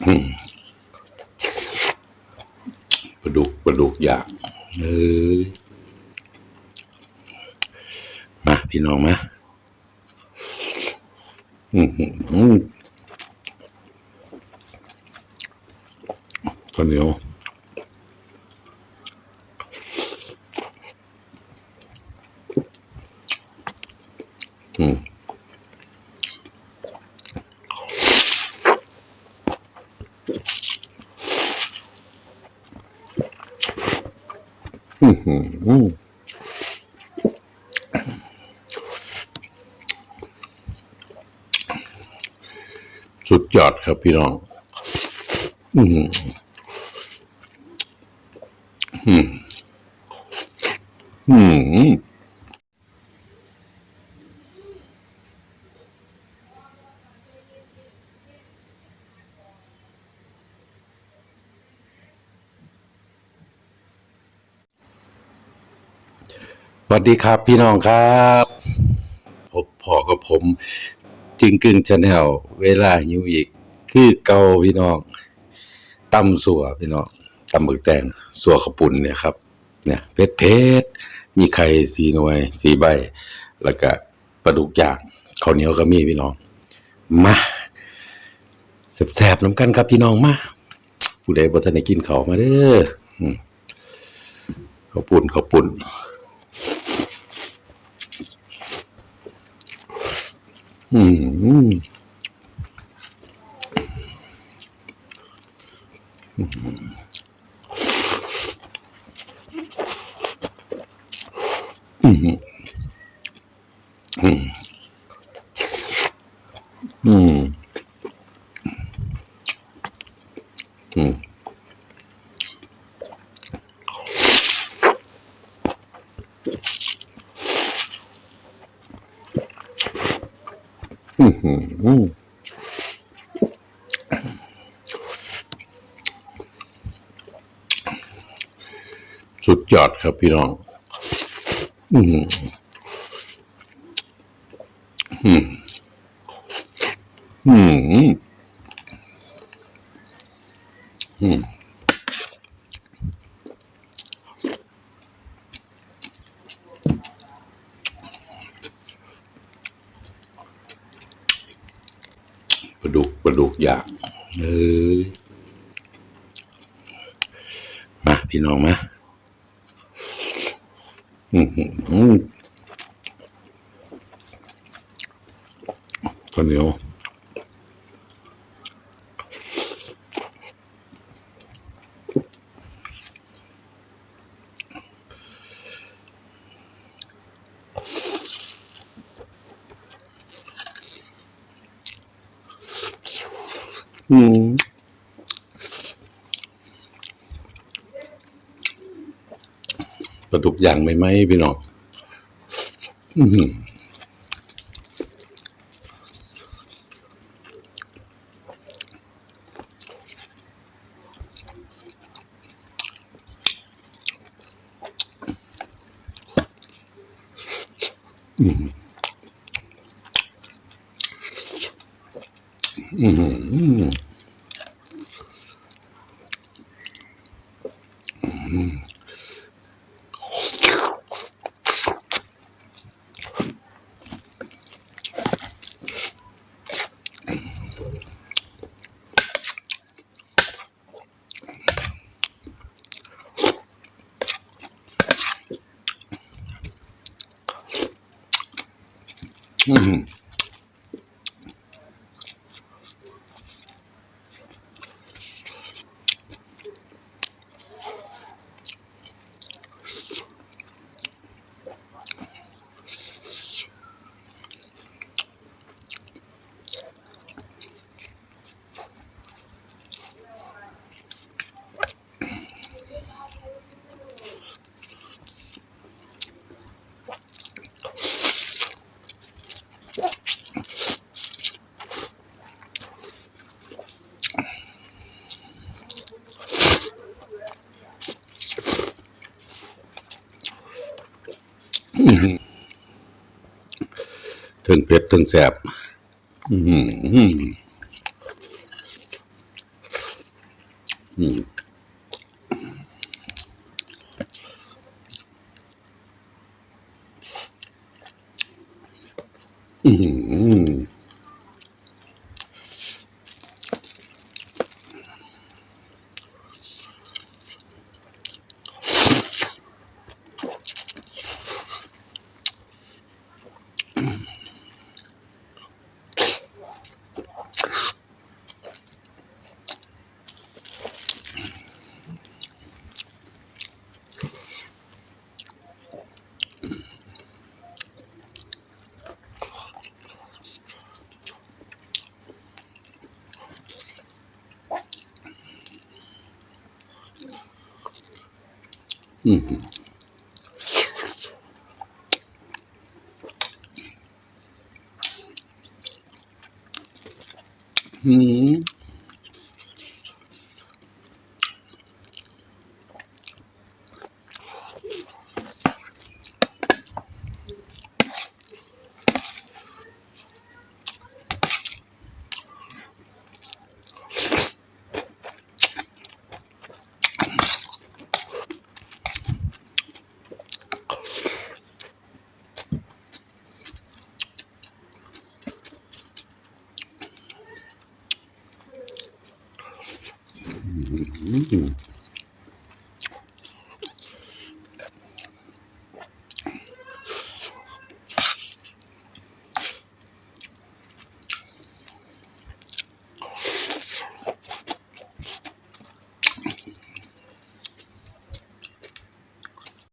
ปลาดุกปลาดุกอยางเอ้ยมาพี่น้องมาอืมอืมอืมข้าวเหนียวอืม อื้อหือ สุดยอดครับพี่น้อง อืมอืมอืม วัสดีครับพี่น้องครับพบพอกับผมจิงกึ่งชาแนลเวลาหิวอีก คือเกาพี่น้องตำสัวพี่น้องตำบึกแตงสัวขปุ่นเนี่ยครับ เนี่ยเพชรเพชรมีไข่สีหน่วยสีใบ แล้วก็ปลาดุกย่างข้าวเหนียวก็มีพี่น้องมาแซ่บๆน้ำกันครับพี่น้องมาผู้ใดบ่ทันได้กินข้ามาเด้อข้าวปุ่นข้าวปุ่น อืมอืมอืมอืมอืมอืมอืม สุดยอดครับพี่น้อง อืม อืม อืม อืม ปลาดุกปลาดุกย่ากเอ้ยมาพี่น้องมาอืมอืมข้าวเหนียว อืมปลาดุกอย่างไหมไหมพี่น้องอืมอืม อื ถึงเผ็ดถึงแสบอืมอืมอืมอืม Mm-hmm. Mm-hmm. making them.